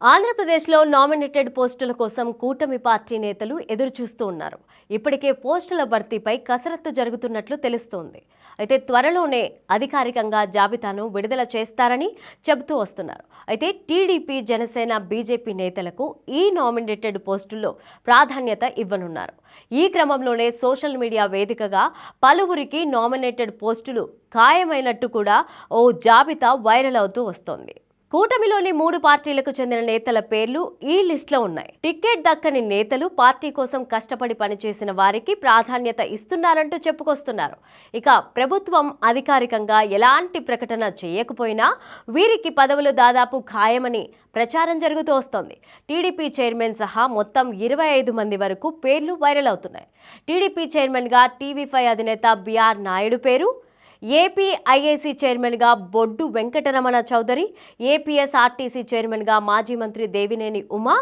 ఆంధ్రప్రదేశ్లో నామినేటెడ్ పోస్టుల కోసం కూటమి పార్టీ నేతలు ఎదురు చూస్తూ ఉన్నారు. ఇప్పటికే పోస్టుల భర్తీపై కసరత్తు జరుగుతున్నట్లు తెలుస్తోంది. అయితే త్వరలోనే అధికారికంగా జాబితాను విడుదల చేస్తారని చెబుతూ వస్తున్నారు. అయితే టీడీపీ జనసేన బీజేపీ నేతలకు ఈ నామినేటెడ్ పోస్టుల్లో ప్రాధాన్యత ఇవ్వనున్నారు. ఈ క్రమంలోనే సోషల్ మీడియా వేదికగా పలువురికి నామినేటెడ్ పోస్టులు ఖాయమైనట్టు కూడా ఓ జాబితా వైరల్ అవుతూ వస్తోంది. కూటమిలోని మూడు పార్టీలకు చెందిన నేతల పేర్లు ఈ లిస్టులో ఉన్నాయి. టికెట్ దక్కని నేతలు పార్టీ కోసం కష్టపడి పనిచేసిన వారికి ప్రాధాన్యత ఇస్తున్నారంటూ చెప్పుకొస్తున్నారు. ఇక ప్రభుత్వం అధికారికంగా ఎలాంటి ప్రకటన చేయకపోయినా వీరికి పదవులు దాదాపు ఖాయమని ప్రచారం జరుగుతూ వస్తోంది. టీడీపీ చైర్మన్ సహా మొత్తం ఇరవై ఐదు మంది వరకు పేర్లు వైరల్ అవుతున్నాయి. టీడీపీ చైర్మన్గా టీవీ ఫైవ్ అధినేత బిఆర్ నాయుడు పేరు ఏపీ ఐఏసీ చైర్మన్గా బొడ్డు వెంకటరమణ చౌదరి ఏపీఎస్ఆర్టీసీ చైర్మన్గా మాజీ మంత్రి Devineni Uma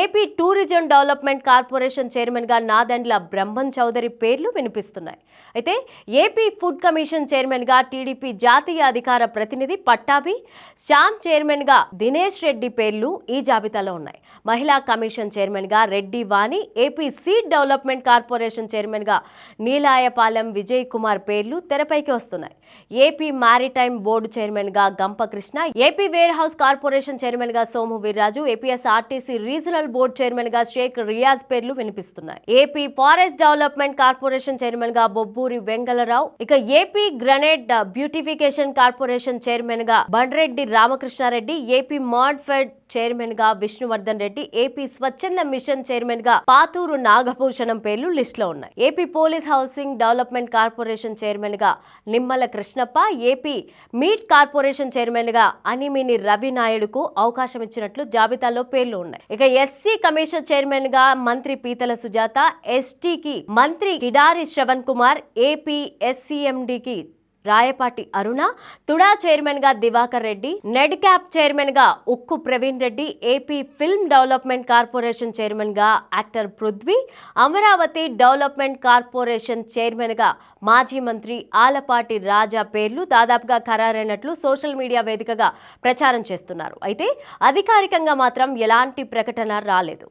AP tourism development corporation చైర్మన్గా నాదండ్ల బ్రహ్మం చౌదరి పేర్లు వినిపిస్తున్నాయి. అయితే ఏపీ ఫుడ్ కమిషన్ చైర్మన్గా టీడీపీ జాతీయ అధికార ప్రతినిధి పట్టాభి శ్యామ్ చైర్మన్గా దినేష్ రెడ్డి పేర్లు ఈ జాబితాలో ఉన్నాయి. మహిళా కమిషన్ చైర్మన్గా Reddy Vani AP seed development corporation చైర్మన్గా నీలాయపాలెం విజయ్ కుమార్ పేర్లు తెరపైకి వస్తున్నాయి ఏపీ మారిటైమ్ బోర్డు చైర్మన్గా Gampa Krishna AP warehouse corporation చైర్మన్గా Somu Veerraju APSRTC regional board చైర్మన్గా షేక్ రియాజ్ పేర్లు వినిపిస్తున్నాయి. ఏపీ ఫారెస్ట్ డెవలప్మెంట్ కార్పొరేషన్ చైర్మన్గా బొబ్బూరి వెంగళరావు ఇక ఏపీ గ్రనేడ్ బ్యూటిఫికేషన్ కార్పొరేషన్ చైర్మన్గా బండ్రెడ్డి రామకృష్ణారెడ్డి ఏపీ మాడ్ఫెడ్ చైర్మన్గా విష్ణువర్ధన్ రెడ్డి ఏపీ స్వచ్ఛంద మిషన్ చైర్మన్గా పాతూరు నాగభూషణం పేర్లు లిస్ట్లో ఉన్నాయి. AP police housing development corporation చైర్మన్గా Nimmala Krishnappa AP meat corporation చైర్మన్గా అనిమిని రవి నాయుడుకు అవకాశం ఇచ్చినట్లు జాబితాలో పేర్లు ఉన్నాయి. ఇక ఎస్సీ కమిషన్ చైర్మన్గా మంత్రి పీతల సుజాత ఎస్టీకి మంత్రి కిడారి శ్రవణ్ కుమార్ ఏపీ ఎస్సీఎండికి రాయపాటి అరుణ తుడా చైర్మన్గా దివాకర్ రెడ్డి నెడ్ క్యాప్ చైర్మన్గా Ukku Praveen Reddy AP film development corporation చైర్మన్గా actor Prithvi Amaravati development corporation చైర్మన్గా మాజీ మంత్రి ఆలపాటి రాజా పేర్లు దాదాపుగా ఖరారైనట్లు సోషల్ మీడియా వేదికగా ప్రచారం చేస్తున్నారు. అయితే అధికారికంగా మాత్రం ఎలాంటి ప్రకటన రాలేదు.